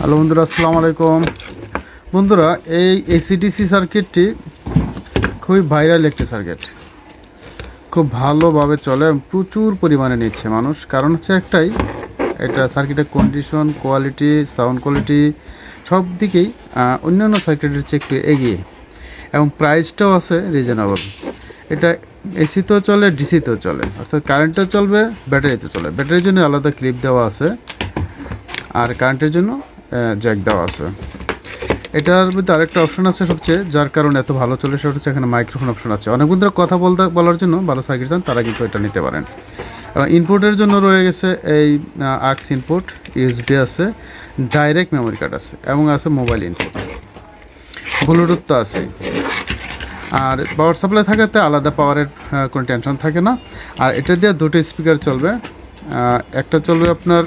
Hello বন্ধুরা, আসসালামু আলাইকুম। বন্ধুরা, এই এসিডিসি সার্কিটটি খুবই ভাইরাল একটি সার্কিট। খুব ভালোভাবে চলে প্রচুর পরিমাণে নিচ্ছে মানুষ। কারণ হচ্ছে একটাই, এটা সার্কিটের কন্ডিশন কোয়ালিটি সাউন্ড কোয়ালিটি সব দিকেই অন্যান্য সার্কিটের চেয়ে একটু এগিয়ে। এবং প্রাইসটাও আছে রিজনেবল এটা এসিতেও চলে ডিসিতেও চলে। অর্থাৎ কারেন্টও চলবে ব্যাটারিতেও চলে। ব্যাটারির জন্য আলাদা ক্লিপ দেওয়া আছে। আর কারেন্টের জন্য জ্যাক দেওয়া আছে। এটার মধ্যে আরেকটা অপশন আছে সবচেয়ে, যার কারণে এত ভালো চলে, সেটা হচ্ছে এখানে মাইক্রোফোন অপশন আছে। অনেক বন্ধুরা কথা বলতে, বলার জন্য ভালো সার্কিট চান, তারা কিন্তু এটা নিতে পারেন। ইনপুটের জন্য রয়ে গেছে এই আর্টস ইনপুট ইউএসবি আছে ডাইরেক্ট মেমোরি কার্ড আছে, এবং আছে মোবাইল ইনপুট ব্লুটুথ তো আছে আর পাওয়ার সাপ্লাই থাকাতে আলাদা পাওয়ারের কোনো টেনশন থাকে না। আর এটা দিয়ে দুটো স্পিকার চলবে। একটা চলবে আপনার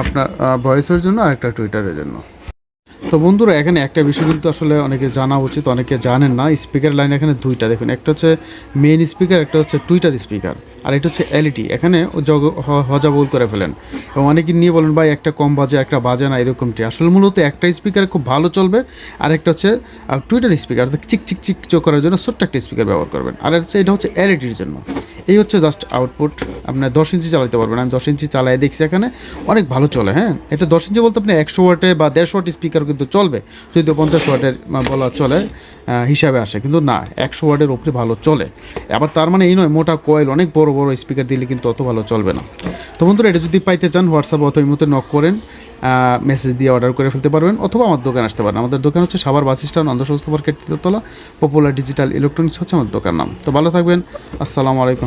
আপনার ভয়েসের জন্য আর একটা টুইটারের জন্য। তো বন্ধুরা, এখানে একটা বিষয় কিন্তু আসলে অনেকে জানা উচিত, অনেকে জানেন না। স্পিকার লাইন এখানে দুইটা, দেখুন। একটা হচ্ছে মেন স্পিকার একটা হচ্ছে টুইটার স্পিকার আর এটা হচ্ছে এলইডি এখানে ও জগ হজাবল করে ফেলেন। এবং অনেকে নিয়ে বলেন, ভাই, একটা কম বাজে, একটা বাজে না, এরকমটি। আসলে মূলত একটা স্পিকার খুব ভালো চলবে, আর একটা হচ্ছে টুইটার স্পিকার অর্থাৎ চিক চিক চিক করার জন্য ছোট্ট একটা স্পিকার ব্যবহার করবেন। আর হচ্ছে এটা হচ্ছে এলইডির জন্য। এই হচ্ছে জাস্ট আউটপুট আপনার দশ ইঞ্চি চালাতে পারবেন। আমি দশ ইঞ্চি চালাই দেখছি এখানে অনেক ভালো চলে হ্যাঁ? এটা দশ ইঞ্চি বলতে আপনি একশো ওয়াটে বা দেড়শো ওয়াট স্পিকার কিন্তু চলবে। যদি পঞ্চাশ ওয়াটের বলা চলে হিসাবে আসে। কিন্তু না, একশো ওয়াটের উপরে ভালো চলে। আবার তার মানে এই নয়, মোটা কয়েল অনেক বড় বড় স্পিকার দিলে কিন্তু অত ভালো চলবে না। তো বন্ধুরা, এটা যদি পাইতে চান হোয়াটসঅ্যাপ অথবা এই মতো নক করেন মেসেজ দিয়ে অর্ডার করে ফেলতে পারবেন, অথবা আমার দোকান আসতে পারেন। আমাদের দোকান হচ্ছে সাবার বাস স্ট্যান্ড অন্ধসংস্থা মার্কেট তৃতীয়তলা পপুলার ডিজিটাল ইলেকট্রনিক্স হচ্ছে আমার দোকান নাম। তো ভালো থাকবেন। আসসালামু আলাইকুম।